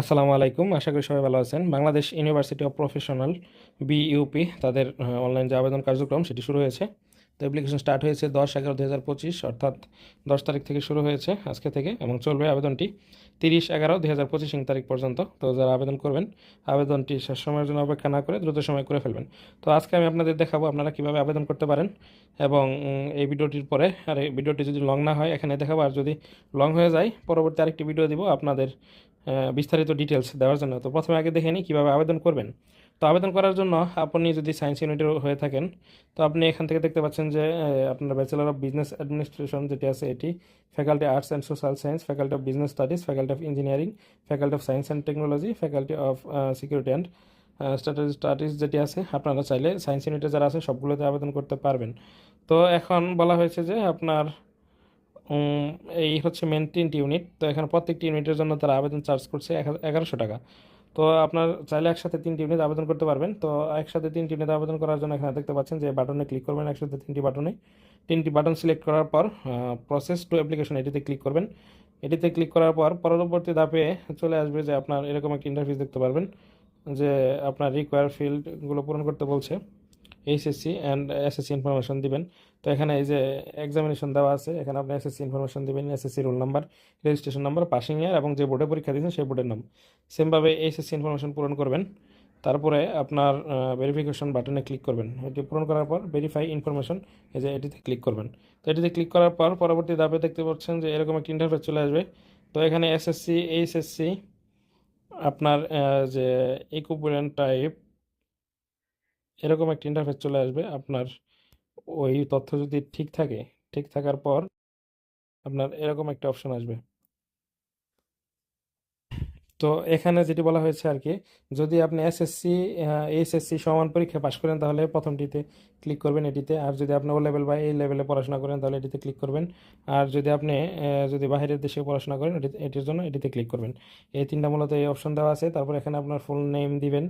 আসসালামু আলাইকুম। আশা করি সবাই ভালো আছেন। Bangladesh university of professional BUP তাদের অনলাইন যে আবেদন কার্যক্রম, সেটি শুরু হয়েছে। তো অ্যাপ্লিকেশন স্টার্ট হয়েছে দশ এগারো দু হাজার পঁচিশ, অর্থাৎ দশ তারিখ থেকে শুরু হয়েছে আজকে থেকে, এবং চলবে আবেদনটি তিরিশ এগারো দু হাজার পঁচিশ তারিখ পর্যন্ত। তো যারা আবেদন করবেন, আবেদনটি শেষ সময়ের জন্য অপেক্ষা না করে দ্রুত সময় করে ফেলবেন। তো আজকে আমি আপনাদের দেখাবো আপনারা কীভাবে আবেদন করতে পারেন, এবং এই ভিডিওটির পরে, আর এই ভিডিওটি যদি লং না হয়, এখানে দেখাবো, আর যদি লং হয়ে যায়, পরবর্তী আরেকটি ভিডিও দিব আপনাদের বিস্তারিত ডিটেলস দেওয়ার জন্য। তো প্রথমে আগে দেখে নিই কীভাবে আবেদন করবেন। তো আবেদন করার জন্য আপনি যদি সায়েন্স ইউনিটের হয়ে থাকেন, তো আপনি এখান থেকে দেখতে পাচ্ছেন যে আপনার ব্যাচেলর অফ বিজনেস অ্যাডমিনিস্ট্রেশন যেটি আছে এটি faculty arts and social science faculty of business studies faculty of engineering faculty of science and technology faculty of security and studies যেটি আছে, আপনারা চাইলে সায়েন্স ইউনিটে যারা আছে সবগুলোতে আবেদন করতে পারবেন। তো এখন বলা হয়েছে যে আপনার এই হচ্ছে মেন তিনটি ইউনিট তো এখানে প্রত্যেকটি ইউনিটের জন্য তারা আবেদন চার্জ করছে এগারোশো টাকা। তো আপনার চাইলে একসাথে তিনটি ইউনিট আবেদন করতে পারবেন। তো একসাথে তিনটি ইউনিট আবেদন করার জন্য এখানে দেখতে পাচ্ছেন যে বাটনে ক্লিক করবেন। একসাথে তিনটি বাটনে তিনটি বাটন সিলেক্ট করার পর প্রসেস টু অ্যাপ্লিকেশন এটিতে ক্লিক করবেন। এটিতে ক্লিক করার পর পরবর্তী ধাপে চলে আসবে যে আপনার এরকম একটা ইন্টারফেস দেখতে পারবেন, যে আপনার রিকোয়ার ফিল্ডগুলো পূরণ করতে বলছে। এইচএসসি অ্যান্ড এসএসসি ইনফরমেশন দিবেন। তো এখানে এই যে এক্সামিনেশন দেওয়া আছে, এখানে আপনি এসএসসি ইনফরমেশন দিবেন SSC roll number registration number passing year এবং যে বোর্ডে পরীক্ষা দিয়েছেন সেই বোর্ডের নাম। সেমভাবে এইচএসসি ইনফরমেশন পূরণ করবেন, তারপরে আপনার ভেরিফিকেশন বাটনে ক্লিক করবেন। এটি পূরণ করার পর ভেরিফাই ইনফরমেশন এই যে এটিতে ক্লিক করবেন। তো এটিতে ক্লিক করার পর পরবর্তী ধাপে দেখতে পাচ্ছেন যে এরকম একটা ইন্টারফেস চলে আসবে। তো এখানে এসএসসি এইচএসসি আপনার যে ইকুইপমেন্ট টাইপ এরকম একটা ইন্টারফেস চলে আসবে। আপনার ওই তথ্য যদি ঠিক থাকে, ঠিক থাকার পর আপনার এরকম একটা অপশন আসবে। তো এখানে যেটি বলা হয়েছে আর কি যদি আপনি এসএসসি এইচএসসি সমান পরীক্ষা পাশ করেন, তাহলে প্রথমটিতে ক্লিক করবেন এটিতে। আর যদি আপনি ও লেভেল বা এই লেভেলে পড়াশোনা করেন, তাহলে এটিতে ক্লিক করবেন। আর যদি আপনি যদি বাইরের দেশে পড়াশোনা করেন এটির জন্য এটিতে ক্লিক করবেন। এই তিনটা মূলত এই অপশন দেওয়া আছে। তারপর এখানে আপনার ফুল নেম দিবেন।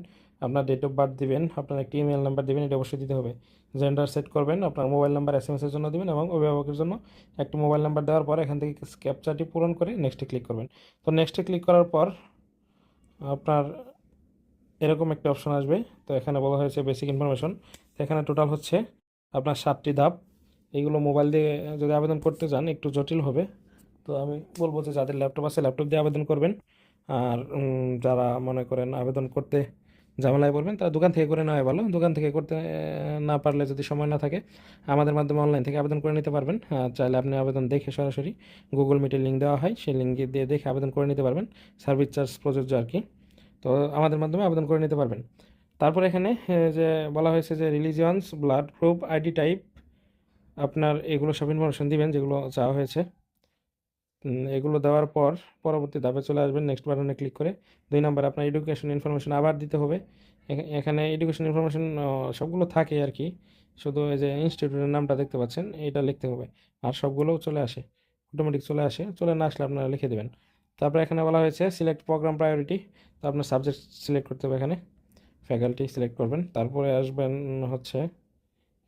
আপনার ডেট অফ বার্থ দিবেন, আপনার একটি ইমেল নাম্বার দিবেন, এটা অবশ্যই দিতে হবে। জেন্ডার সেট করবেন, আপনার মোবাইল নাম্বার এস এম এসের জন্য দিবেন এবং অভিভাবকের জন্য একটি মোবাইল নাম্বার দেওয়ার পর এখান থেকে ক্যাপচারটি পূরণ করে নেক্সটে ক্লিক করবেন। তো নেক্সটে ক্লিক করার পর আপনার এরকম একটা অপশন আসবে। তো এখানে বলা হয়েছে বেসিক ইনফরমেশন এখানে টোটাল হচ্ছে আপনার সাতটি ধাপ। এইগুলো মোবাইল দিয়ে যদি আবেদন করতে চান, একটু জটিল হবে। তো আমি বলব যে যাদের ল্যাপটপ আছে ল্যাপটপ দিয়ে আবেদন করবেন। আর যারা মনে করেন আবেদন করতে ঝামেলায় পড়বেন, তারা দোকান থেকে করে নেওয়াই ভালো। দোকান থেকে করতে না পারলে যদি সময় না থাকে, আমাদের মাধ্যমে অনলাইন থেকে আবেদন করে নিতে পারবেন। চাইলে আপনি আবেদন দেখে সরাসরি গুগল মিটের লিঙ্ক দেওয়া হয়, সেই লিঙ্কে দিয়ে দেখে আবেদন করে নিতে পারবেন সার্ভিস চার্জ প্রযোজ্য আর কি। তো আমাদের মাধ্যমে আবেদন করে নিতে পারবেন। তারপর এখানে যে বলা হয়েছে যে religions blood group ID type আপনার এগুলো সব ইনফরমেশন দিবেন, যেগুলো চাওয়া হয়েছে। এগুলো দেওয়ার পর পরবর্তী ধাপে চলে আসবেন নেক্সট বাটনে ক্লিক করে। দুই নাম্বার আপনার এডুকেশন ইনফরমেশন আবার দিতে হবে। এখা- এখানে এডুকেশন ইনফরমেশন সবগুলো থাকে আর কি। শুধু এই যে ইনস্টিটিউটের নামটা দেখতে পাচ্ছেন এটা লিখতে হবে। আর সবগুলোও চলে আসে। অটোমেটিক চলে আসে। চলে না আসলে আপনারা লিখে দেবেন। তারপরে এখানে বলা হয়েছে সিলেক্ট প্রোগ্রাম প্রায়োরিটি তো আপনার সাবজেক্ট সিলেক্ট করতে হবে এখানে। ফ্যাকাল্টি সিলেক্ট করবেন। তারপরে আসবেন হচ্ছে,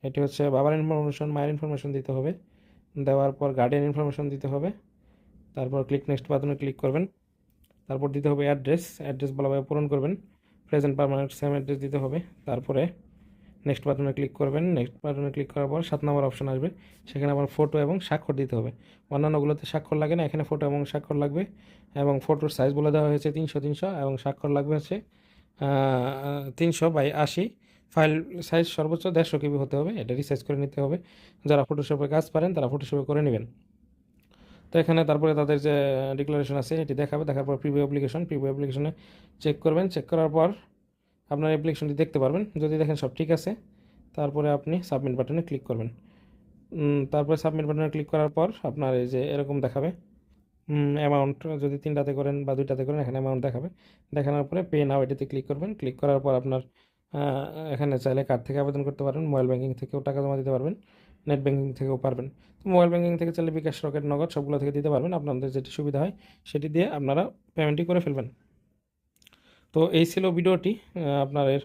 এটি হচ্ছে বাবার ইনফরমেশন মায়ের ইনফরমেশন দিতে হবে। দেওয়ার পর গার্ডিয়ান ইনফরমেশন দিতে হবে। তারপর ক্লিক নেক্সট বাটনে ক্লিক করবেন। তারপর দিতে হবে অ্যাড্রেস অ্যাড্রেস ভালোভাবে পূরণ করবেন। প্রেজেন্ট পারমানেন্ট সেম অ্যাড্রেস দিতে হবে। তারপরে নেক্সট বাটনে ক্লিক করবেন। নেক্সট বাটনে ক্লিক করার পর সাত নম্বর অপশন আসবে। সেখানে আবার ফটো এবং স্বাক্ষর দিতে হবে। অন্যান্যগুলোতে স্বাক্ষর লাগে না, এখানে ফটো এবং স্বাক্ষর লাগবে। এবং ফটোর সাইজ বলে দেওয়া হয়েছে তিনশো তিনশো এবং স্বাক্ষর লাগবে হচ্ছে তিনশো বাই আশি। ফাইল সাইজ সর্বোচ্চ দেড়শো কেবি হতে হবে। এটা রিসাইজ করে নিতে হবে। যারা ফটোশপে কাজ পারেন, তারা ফটোশপে করে নেবেন। তো এখানে তারপরে তাদের যে ডিক্লারেশন আছে, এটি দেখাবে, দেখার পর প্রিভিউ অ্যাপ্লিকেশন প্রিভিউ অ্যাপ্লিকেশনে চেক করবেন। চেক করার পর আপনার অ্যাপ্লিকেশনটি দেখতে পারবেন। যদি দেখেন সব ঠিক আছে, তারপরে আপনি সাবমিট বাটনে ক্লিক করবেন। তারপরে সাবমিট বাটনে ক্লিক করার পর আপনার এই যে, এরকম দেখাবে। অ্যামাউন্ট যদি তিনটাতে করেন বা দুইটাতে করেন, এখানে অ্যামাউন্ট দেখাবে। দেখানোর পরে পে নাও এটিতে ক্লিক করবেন। ক্লিক করার পর আপনার এখানে চাইলে কার্ড থেকে আবেদন করতে পারবেন মোবাইল ব্যাঙ্কিং থেকেও টাকা জমা দিতে পারবেন। নেট ব্যাঙ্কিং থেকেও পারবেন। তো মোবাইল ব্যাঙ্কিং থেকে চাইলে বিকাশ, রকেট, নগদ সবগুলো থেকে দিতে পারবেন। আপনাদের যেটি সুবিধা হয় সেটি দিয়ে আপনারা পেমেন্টটি করে ফেলবেন। তো এই ছিল ভিডিওটি। আপনাদের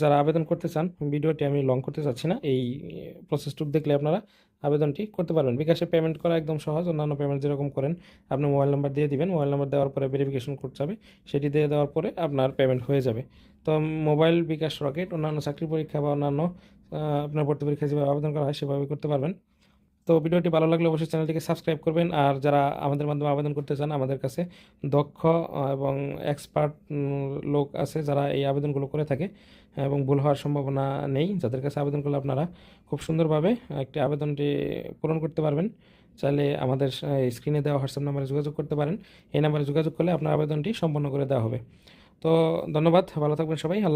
যারা আবেদন করতে চান, ভিডিওটি আমি লং করতে চাচ্ছি না। এই প্রসেসটুক দেখলে আপনারা আবেদনটি করতে পারবেন। বিকাশে পেমেন্ট করা একদম সহজ। অন্যান্য পেমেন্ট যেরকম করেন, আপনি মোবাইল নাম্বার দিয়ে দিবেন। মোবাইল নাম্বার দেওয়ার পরে ভেরিফিকেশন করতে হবে সেটি দিয়ে দেওয়ার পরে আপনার পেমেন্ট হয়ে যাবে। তো মোবাইল বিকাশ, রকেট, অন্যান্য চাকরি পরীক্ষা বা অন্যান্য আপনার ভর্তি পরীক্ষা যেভাবে আবেদন করা হয় সেভাবে করতে পারবেন। তো ভিডিওটি ভালো লাগলে অবশ্যই চ্যানেলটিকে সাবস্ক্রাইব করবেন। আর যারা আমাদের মাধ্যমে আবেদন করতে চান, আমাদের কাছে দক্ষ এবং এক্সপার্ট লোক আছে যারা এই আবেদনগুলো করে থাকে, এবং ভুল হওয়ার সম্ভাবনা নেই। যাদের কাছে আবেদন করলে আপনারা খুব সুন্দরভাবে একটি আবেদনটি পূরণ করতে পারবেন। চাইলে আমাদের স্ক্রিনে দেওয়া হোয়াটসঅ্যাপ নাম্বারে যোগাযোগ করতে পারেন। এই নাম্বারে যোগাযোগ করলে আপনার আবেদনটি সম্পন্ন করে দেওয়া হবে। তো ধন্যবাদ। ভালো থাকবেন সবাই। আল্লাহ